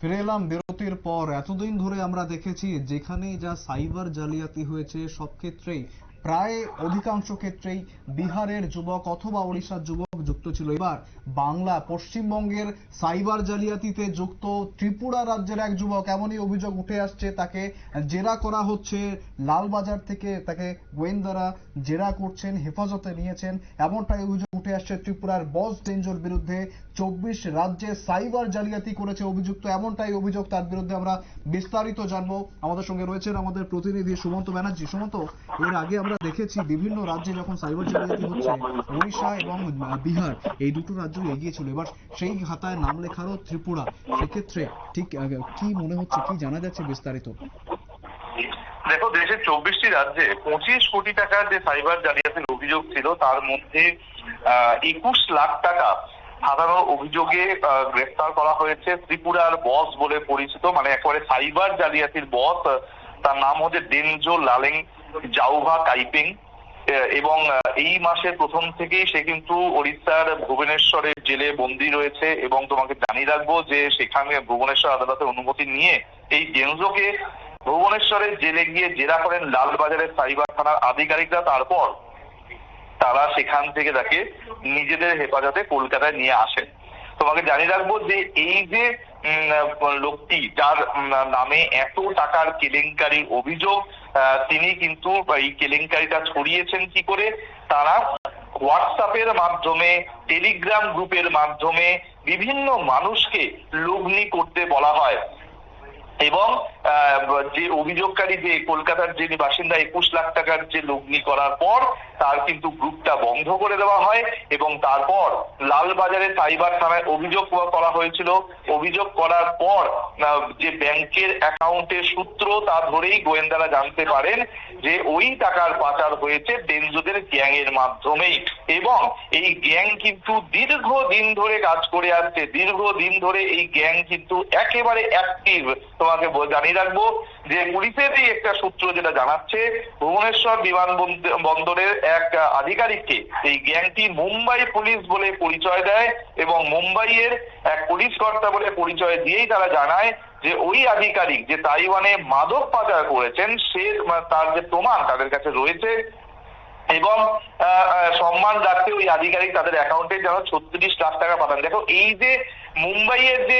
ফিরে এলাম বিরতির পর। এতদিন ধরে আমরা দেখেছি যেখানে যা সাইবার জালিয়াতি হয়েছে, সব ক্ষেত্রেই, প্রায় অধিকাংশ ক্ষেত্রেই বিহারের যুবক অথবা ওড়িশার যুবক যুক্ত ছিল। এবার বাংলা পশ্চিমবঙ্গের সাইবার জালিয়াতিতে যুক্ত ত্রিপুরা রাজ্যের এক যুবক এমনই অভিযোগ উঠে আসছে, তাকে জেরা করা হচ্ছে। লালবাজার থেকে তাকে গোয়েন্দারা জেরা করছেন, হেফাজতে নিয়েছেন। এমনটাই অভিযোগ উঠে আসছে ত্রিপুরার বস ডেঞ্জোর বিরুদ্ধে। চব্বিশ রাজ্যে সাইবার জালিয়াতি করেছে অভিযুক্ত, এমনটাই অভিযোগ তার বিরুদ্ধে আমরা বিস্তারিত জানব। আমাদের সঙ্গে রয়েছেন আমাদের প্রতিনিধি সুমন্ত ব্যানার্জি। সুমন্ত, এর আগে আমরা দেখেছি বিভিন্ন রাজ্যে যখন সাইবার জালিয়াতি হচ্ছে, ওড়িশা এবং বিহার, এই দুটো রাজ্য এগিয়ে ছিল। এবার সেই খাতায় নাম লেখারও ত্রিপুরা। সেক্ষেত্রে ঠিক কি মনে হচ্ছে, কি জানা যাচ্ছে বিস্তারিত? দেখো, দেশের চব্বিশটি রাজ্যে পঁচিশ কোটি টাকার যে সাইবার জালিয়াতির অভিযোগ ছিল, তার মধ্যে একুশ লাখ টাকা সাধারণ অভিযোগে গ্রেফতার করা হয়েছে। ত্রিপুরার বস বলে পরিচিত মানে একেবারে সাইবার জালিয়াতির বস, তার নাম হচ্ছে ডেনজো লালেং জাউভা কাইপিং। এবং এই মাসের প্রথম থেকেই সে কিন্তু ওড়িশার ভুবনেশ্বরের জেলে বন্দী রয়েছে এবং তোমাকে জানিয়ে রাখব যে সেখানে ভুবনেশ্বর আদালতের অনুমতি নিয়ে এই ডেনজোকে ভুবনেশ্বরের জেলে গিয়ে জেরা করেন লালবাজারের সাইবার থানার আধিকারিকরা। তারপর তারা সেখান থেকে তাকে নিজেদের হেফাজতে কলকাতায় নিয়ে আসেন। তোমাকে জানিয়ে রাখব যে এই যে লোকটি যার নামে এত টাকার কেলেঙ্কারি অভিযোগ তিনি কিন্তু এই কেলেঙ্কারিটা ছড়িয়েছেন কি করে? তারা হোয়াটসঅ্যাপের মাধ্যমে টেলিগ্রাম গ্রুপের মাধ্যমে বিভিন্ন মানুষকে লগ্নি করতে বলা হয়। এবং যে অভিযোগকারী, যে কলকাতার যিনি বাসিন্দা, একুশ লাখ টাকার যে লগ্নি করার পর তার কিন্তু গ্রুপটা বন্ধ করে দেওয়া হয় এবং তারপর লালবাজারে সাইবার থানায় অভিযোগ করা হয়েছিল। অভিযোগ করার পর যে ব্যাংকের অ্যাকাউন্টের সূত্র তা ধরেই গোয়েন্দারা জানতে পারেন যে ওই টাকার পাচার হয়েছে ডেনজোদের গ্যাং এর মাধ্যমেই। এবং এই গ্যাং কিন্তু দীর্ঘদিন ধরে কাজ করে আসছে। দীর্ঘদিন ধরে এই গ্যাং কিন্তু একেবারে অ্যাক্টিভ তোমাকে জানিয়ে রাখব যে পুলিশেরই একটা সূত্র যেটা জানাচ্ছে, ভুবনেশ্বর বিমানবন্দ- বন্দরের এক আধিকারিককে এই গ্যাংটি মুম্বাই পুলিশ বলে পরিচয় দেয় এবং মুম্বাইয়ের এক পুলিশ কর্তা বলে পরিচয় দিয়েই তারা জানায় যে ওই আধিকারিক যে তাইওয়ানে মাদক পাচার করেছেন, সে তার যে প্রমাণ তাদের কাছে রয়েছে এবং সম্মান রাখতে ওই আধিকারিক তাদের অ্যাকাউন্টে যেন ছত্রিশ লাখ টাকা পাঠান। দেখো, এই যে মুম্বাইয়ের যে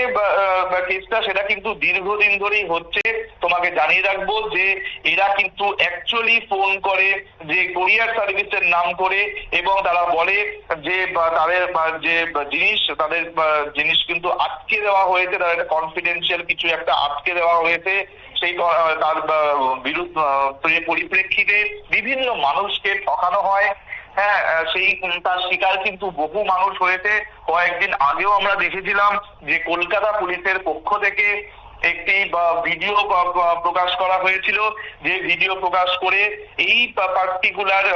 কেসটা সেটা কিন্তু দীর্ঘদিন ধরেই হচ্ছে। তোমাকে জানিয়ে রাখব যে, এরা কিন্তু অ্যাকচুয়ালি ফোন করে যে কোরিয়ার সার্ভিসের নাম করে এবং তারা বলে যে তাদের যে জিনিস, তাদের জিনিস কিন্তু আটকে দেওয়া হয়েছে, তাদের কনফিডেন্সিয়াল কিছু একটা আটকে দেওয়া হয়েছে। সেই তার বিরুদ্ধে পরিপ্রেক্ষিতে বিভিন্ন মানুষকে ঠকানো হয়। হ্যাঁ সেই তার শিকার কিন্তু বহু মানুষ হয়েছে। কয়েকদিন আগেও আমরা দেখেছিলাম যে কলকাতা পুলিশের পক্ষ থেকে একটি ভিডিও প্রকাশ করা হয়েছিল যে ভিডিও প্রকাশ করে এই পার্টিকুলার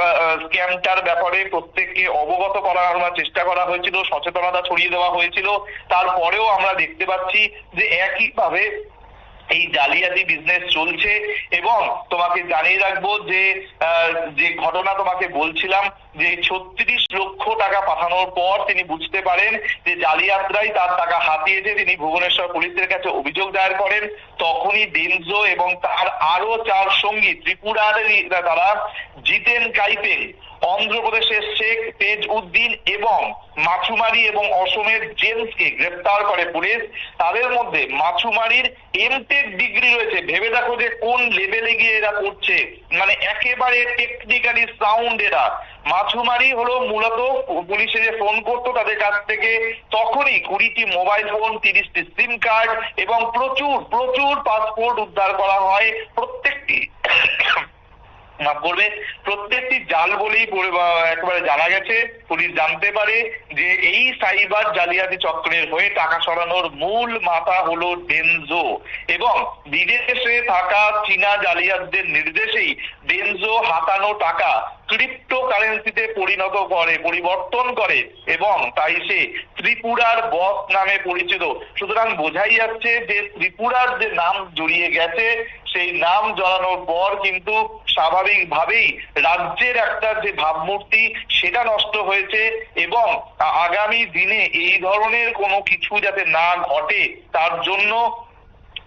স্ক্যামটার ব্যাপারে প্রত্যেককে অবগত করার চেষ্টা করা হয়েছিল, সচেতনতা ছড়িয়ে দেওয়া হয়েছিল। তারপরেও আমরা দেখতে পাচ্ছি যে একইভাবে এই জালিয়াতি বিজনেস চলছে এবং তোমাকে জানিয়ে রাখব যে যে ঘটনা তোমাকে বলছিলাম যে ছত্রিশ লক্ষ টাকা পাঠানোর পর তিনি বুঝতে পারেন যে জালিয়াতরাই তার টাকা হাতিয়েছে। তিনি ভুবনেশ্বর পুলিশের কাছে অভিযোগ দায়ের করেন। তখনই ডেনজো এবং তার আরও চার সঙ্গী ত্রিপুরারই তারা জিতেন কাইপেন। অন্ধ্রপ্রদেশের শেখ তেজ উদ্দিন এবং মাছুমারি এবং অসমের জেমসকে গ্রেপ্তার করে পুলিশ। তাদের মধ্যে মাছুমারির এমটেক ডিগ্রি রয়েছে। ভেবে দেখো যে কোন লেভেলে গিয়ে এরা করছে মানে একেবারে টেকনিক্যালি সাউন্ড এরা। মাছুমারি হলো মূলত পুলিশে যে ফোন করতো তাদের কাছ থেকে তখনই কুড়িটি মোবাইল ফোন তিরিশটি সিম কার্ড এবং প্রচুর প্রচুর পাসপোর্ট উদ্ধার করা হয় প্রত্যেকটি। মাফ করবে, প্রত্যেকটি জাল বলেই একেবারে জানা গেছে, পুলিশ জানতে পারে যে এই সাইবার জালিয়াতি চক্রের হয়ে টাকা সরানোর মূল মাথা হলো ডেনজো এবং বিদেশে থাকা চীনা জালিয়াতদের নির্দেশেই ডেনজো হাতানো টাকা ক্রিপ্টো কারেন্সিতে পরিণত করে, পরিবর্তন করে এবং তাই সে ত্রিপুরার বস নামে পরিচিত। সুতরাং বোঝাই যাচ্ছে যে ত্রিপুরার যে নাম জড়িয়ে গেছে, সেই নাম জড়ানোর পর কিন্তু স্বাভাবিকভাবেই রাজ্যের একটা যে ভাবমূর্তি, সেটা নষ্ট হয়েছে এবং আগামী দিনে এই ধরনের কোনো কিছু যাতে না ঘটে, তার জন্য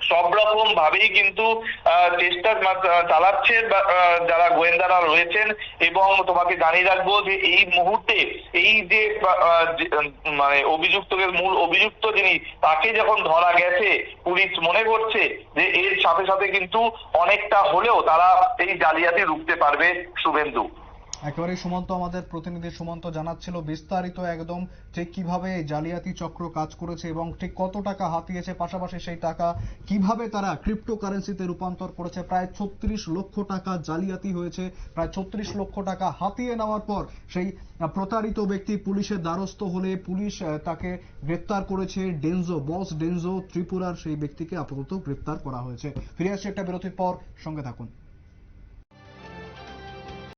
সব রকম ভাবেই কিন্তু চেষ্টা বা, যারা গোয়েন্দারা রয়েছেন এবং তোমাকে জানিয়ে রাখব যে এই মুহূর্তে এই যে মানে অভিযুক্তকে মূল অভিযুক্ত যিনি তাকে যখন ধরা গেছে পুলিশ মনে করছে যে এর সাথে সাথে কিন্তু অনেকটা হলেও তারা এই জালিয়াতি রুখতে পারবে শুভেন্দু। একেবারে সুমন্ত আমাদের প্রতিনিধি সুমন্ত জানাচ্ছিল, বিস্তারিত একদম ঠিক কীভাবে জালিয়াতি চক্র কাজ করেছে এবং ঠিক কত টাকা হাতিয়েছে, পাশাপাশি সেই টাকা কীভাবে তারা ক্রিপ্টোকারেন্সিতে রূপান্তর করেছে, প্রায় ছত্রিশ লক্ষ টাকা জালিয়াতি হয়েছে, প্রায় ছত্রিশ লক্ষ টাকা হাতিয়ে নেওয়ার পর সেই প্রতারিত ব্যক্তি পুলিশের দ্বারস্থ হলে পুলিশ তাকে গ্রেপ্তার করেছে ডেনজো, বস ডেনজো ত্রিপুরার সেই ব্যক্তিকে আপাতত গ্রেপ্তার করা হয়েছে। ফিরে আসছে একটা বিরতির পর, সঙ্গে থাকুন।